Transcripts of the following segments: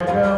Yeah.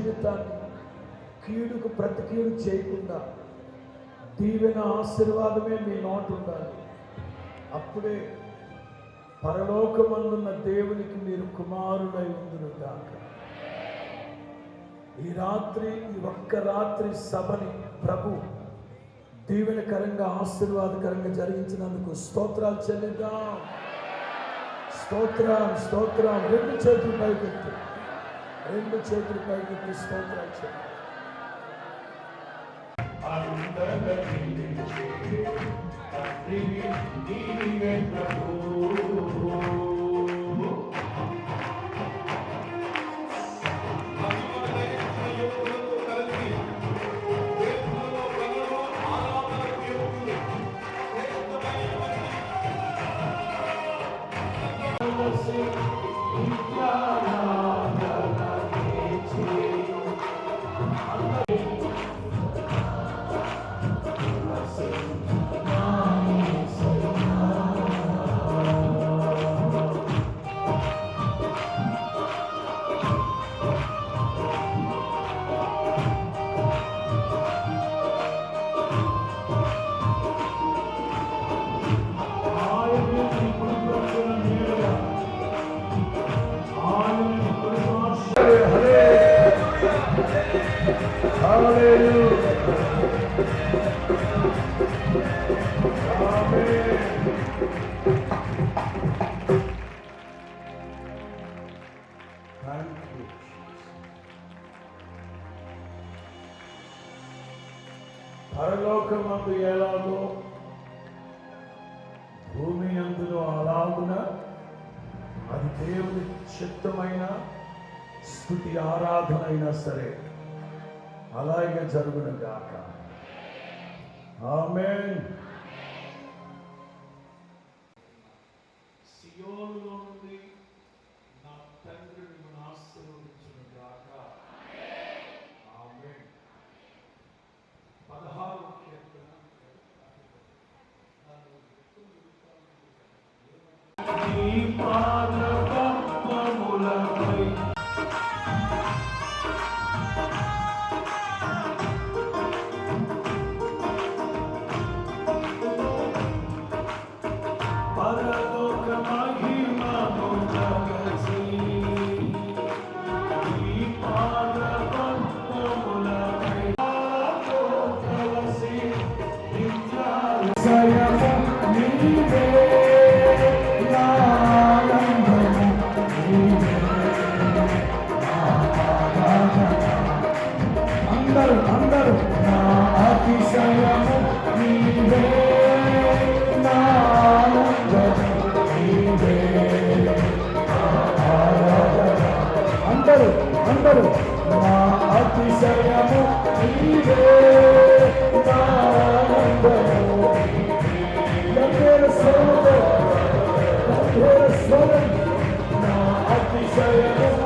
జీవితాన్ని కీడుకు ప్రతి కీడు చేయకుండా దీవెన ఆశీర్వాదమే మీ నోటు ఉండాలి అప్పుడే పరలోకమందున్న దేవునికి మీరు కుమారుడై ఉందిరు కాక ఈ రాత్రి ఈ ఒక్క రాత్రి సభని ప్రభు దీవెనకరంగా ఆశీర్వాదకరంగా జరిగించినందుకు స్తోత్రాలు చెల్లిద్దాం. స్తోత్రాలు స్తోత్రాలు రెండు చేతులు పైకెత్తాం. రెండు చేతులు పైకి స్తోత్రాలు నీవే ప్రభు. పరలోకమందు ఎలాగో భూమి అందులో అలాగున? అది దేవుని చిత్తమైన స్థుతి ఆరాధన అయినా సరే అలాగే జరుగును గాక ఆమె సియోలో నుండి నా తండ్రి మిమ్మల్ని ఆశీర్వదించును గాక ఆమేన్ పదహారు కీర్తన నీ పాద అందరూ నా అతిశయము నీవే నా ఆనందము గంభీర స్వరముతో గంభీర స్వరం నా అతిశయము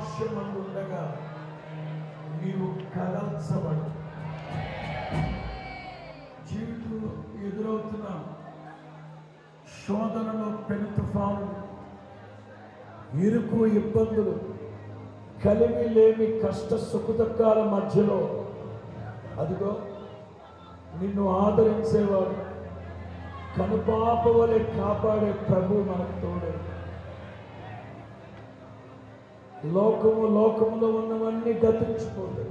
కుడి పార్శ్వమందుండగా నీవు కదల్చబడు జీవితంలో ఎదురవుతున్న శోధనలో పెను తుఫానులు ఇరుకు ఇబ్బందులు కలిమి లేని కష్ట సుఖదుఖాల మధ్యలో అదిగో నిన్ను ఆదరించేవాడు కనుపాప వలె కాపాడే ప్రభు మనకు తోడే. లోకము లోకములో ఉన్నవన్నీ గతించిపోతాయి.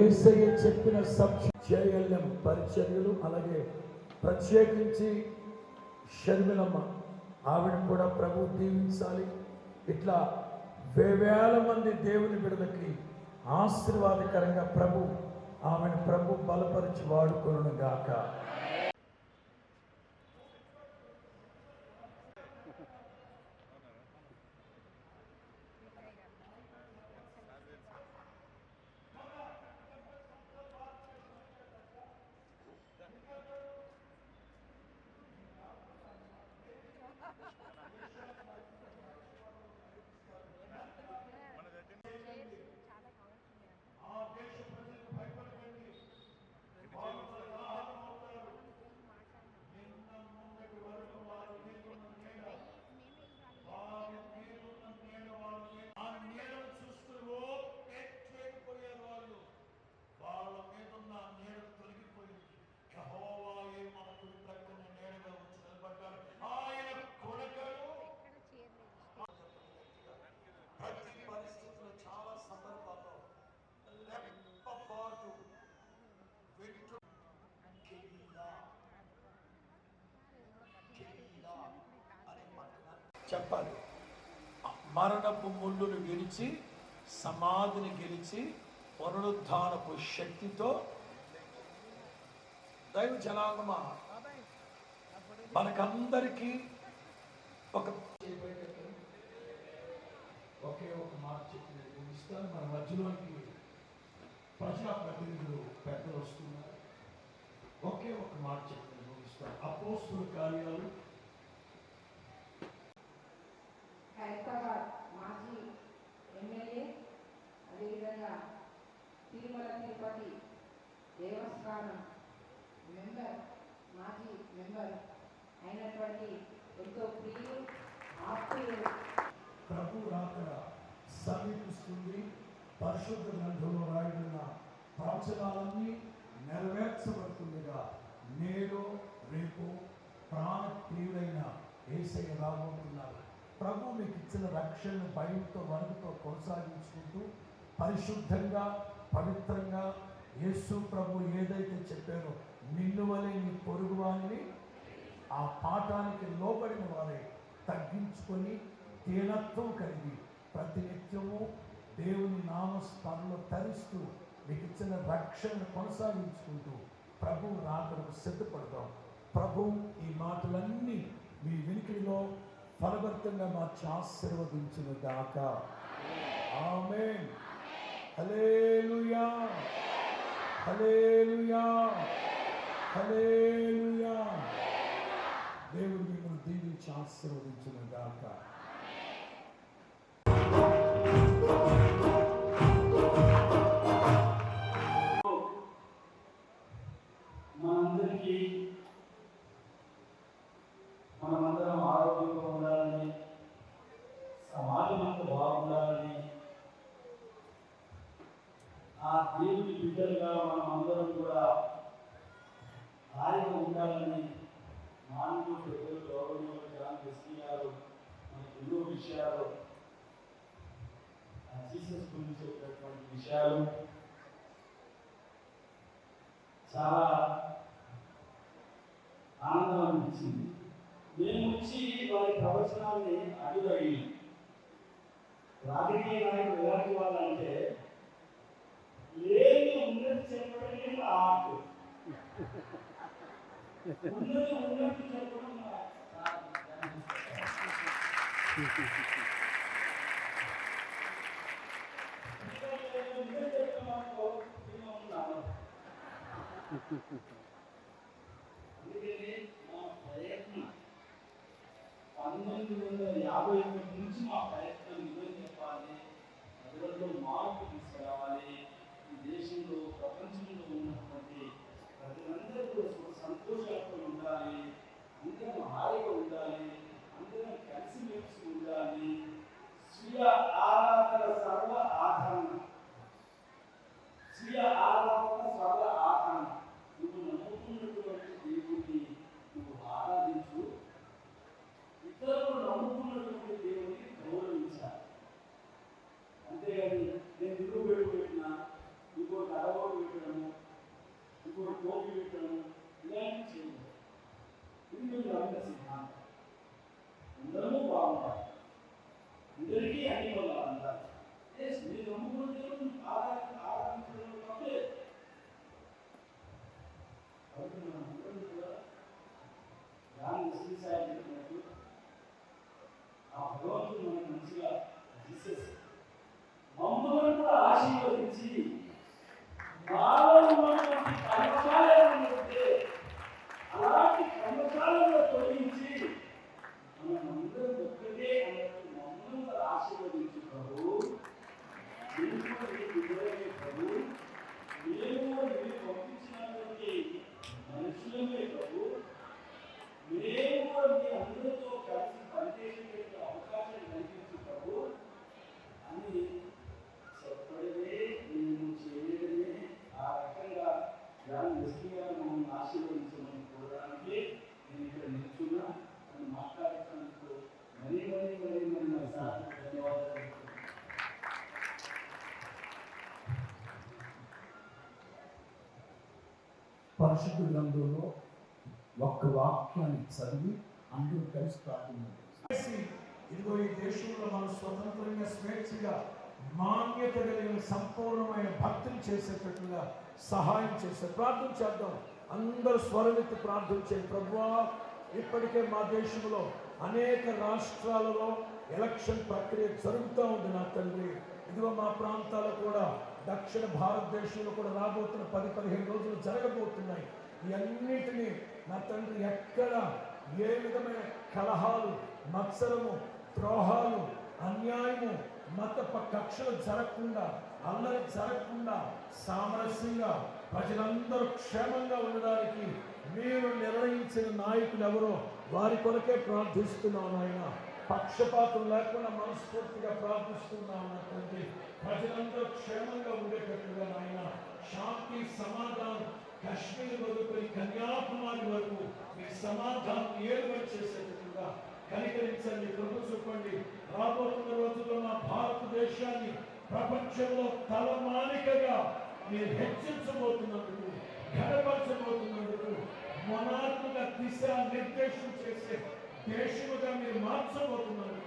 ఏసయ్య చెప్పిన సత్యల్యం పరిచర్యలు అలాగే ప్రత్యేకించి షర్మిలమ్మ ఆవిడ కూడా ప్రభు దీవించాలి. ఇట్లా వేవేల మంది దేవుని బిడలకి ఆశీర్వాదకరంగా ప్రభు ఆమెను ప్రభు బలపరిచి వాడుకొను గాక చెప్పాలి. మరణపు ముళ్ళును గెలిచి సమాధిని గెలిచి పునరుద్ధానపు శక్తితో దైవ జనాంగమా మనకందరికీ ఒక ఒకే ఒక మాట చెప్పి నేను ముగిస్తాను మన మధ్యలోకి ప్రజాప్రతినిధులు పెద్దలు వస్తున్నారు. ఒకే ఒక మాట చెప్పి నేను ముగిస్తాను అపోస్తుల కార్యాలు సమీపిస్తుంది పరిశుద్ధ గ్రంథంలో రాయబడిన ప్రవచనాలన్నీ నెరవేర్చబడుతుందిగా. నేడు రేపు ప్రాణ ప్రియుడైన ఏసయ్య రాబోతున్నారు. ప్రభు మీకు ఇచ్చిన రక్షణను భయంతో వణుకుతో కొనసాగించుకుంటూ పరిశుద్ధంగా పవిత్రంగా యేసు ప్రభు ఏదైతే చెప్పారో నిన్ను వలె నీ పొరుగువానిని ఆ పాఠానికి లోబడిన వారే తగ్గించుకొని దీనత్వం కలిగి ప్రతినిత్యము దేవుని నామస్మరణలో తరిస్తూ మీకు ఇచ్చిన రక్షణను కొనసాగించుకుంటూ ప్రభు రాకడకు సిద్ధపడదాం. ప్రభు ఈ మాటలన్నీ మీ వినికిడిలో ఫలభరితంగా మార్చి ఆశీర్వదించిన దాక ఆమె హలేలుయా హలేలుయా హలేలుయా దేవుడు మిమ్మల్ని దీవించి ఆశీర్వదించిన దాకా ఎస్పీ గారు మనకు ఎన్నో విషయాలు ఆ జీసస్ గురించి చెప్పినటువంటి విషయాలు చాలా ఆనందం అనిపించింది నేను వచ్చి వారి ప్రవచనాన్ని అడుగడి రాజకీయ నాయకులు ఎలాంటి వాళ్ళంటే లేని ఉన్నది చెప్పడమే ఆర్ట్ ఉన్నది ఉన్నట్టు చెప్పడం నా- ఎందుకంటే ఉన్నది చెప్పడం అనుకో, నేను ఉన్నాను. అందుకని మా ప్రయత్నం పంతొమ్మిది వందల యాభై ఒకటి నుంచి మా ప్రయత్నం నిజం చెప్పాలి ప్రజల్లో మార్పు తీసుకురావాలి ఈ దేశంలో ప్రపంచంలో ఉన్నటువంటి ప్రజలందరూ కూడా సంతోషాలతో ఉండాలి. అందరం హాయిగా ఉండాలి అందరం కలిసిమెలిసి ఉండాలి స్వీయ ఆరాధన పరిశుద్ధ గ్రంథంలో ఒక్క వాక్యాన్ని చదివి అందరూ కలిసి ప్రార్థన ఇదిగో ఈ దేశంలో మనం స్వతంత్రంగా స్వేచ్ఛగా మాన్యత కలిగిన సంపూర్ణమైన భక్తిని చేసేటట్లుగా సహాయం చేసే ప్రార్థన చేద్దాం. అందరూ స్వరమెత్తి ప్రార్థన చేయండి. ప్రభువా ఇప్పటికే మా దేశంలో అనేక రాష్ట్రాలలో ఎలక్షన్ ప్రక్రియ జరుగుతూ ఉంది నా తండ్రి. ఇదిగో మా ప్రాంతాలు కూడా దక్షిణ భారతదేశంలో కూడా రాబోతున్న పది పదిహేను రోజులు జరగబోతున్నాయి. ఇవన్నిటినీ నా తండ్రి ఎక్కడ ఏ విధమైన కలహాలు మత్సరము ద్రోహాలు అన్యాయము మత ప- కక్షలు జరగకుండా అల్లరి జరగకుండా సామరస్యంగా ప్రజలందరూ క్షేమంగా ఉండడానికి మీరు నిర్ణయించిన నాయకులు ఎవరో వారి కొరకే ప్రార్థిస్తున్నాను ఆయన పక్షపాతం లేకుండా మనస్ఫూర్తిగా ప్రార్థిస్తున్నాను నా తండ్రి. ప్రజలందరూ క్షేమంగా ఉండేటట్లుగా నాయన శాంతి సమాధానం కాశ్మీర్ వదులుకొని కన్యాకుమారి వరకు మీ సమాధానం ఏడు చేసేటట్లుగా కనికరించండి కృప చూపండి. రాబోతున్న రోజుల్లో మా భారతదేశాన్ని ప్రపంచంలో తలమానికగా మీరు హెచ్చించబోతున్నందుకు ఘనపరచబోతున్నందుకు మనాత్మక దిశ నిర్దేశం చేసే దేశముగా మీరు మార్చబోతున్నారు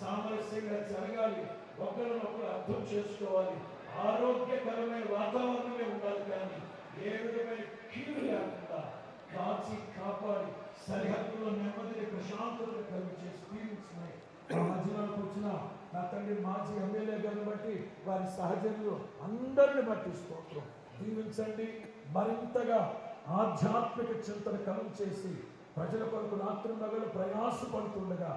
సామరస్యంగా జరగాలి. ఒకరినొకరు అర్థం చేసుకోవాలి. ఆరోగ్యకరమైన వాతావరణమే ఉండాలి కానీ ఏ విధమైన కీడు లేకుండా కాచి కాపాడి సరిహద్దులో నెమ్మదిని ప్రశాంతతను కలిగి చేసి దీవించినాయి వచ్చిన నా తండ్రి మాజీ ఎమ్మెల్యే గారిని బట్టి వారి సహచరులు అందరిని బట్టి స్తోత్రం. దీవించండి. మరింతగా ఆధ్యాత్మిక చింతన కలుగు చేసి ప్రజల కొరకు రాత్రి మగలు ప్రయాసపడుతుండగా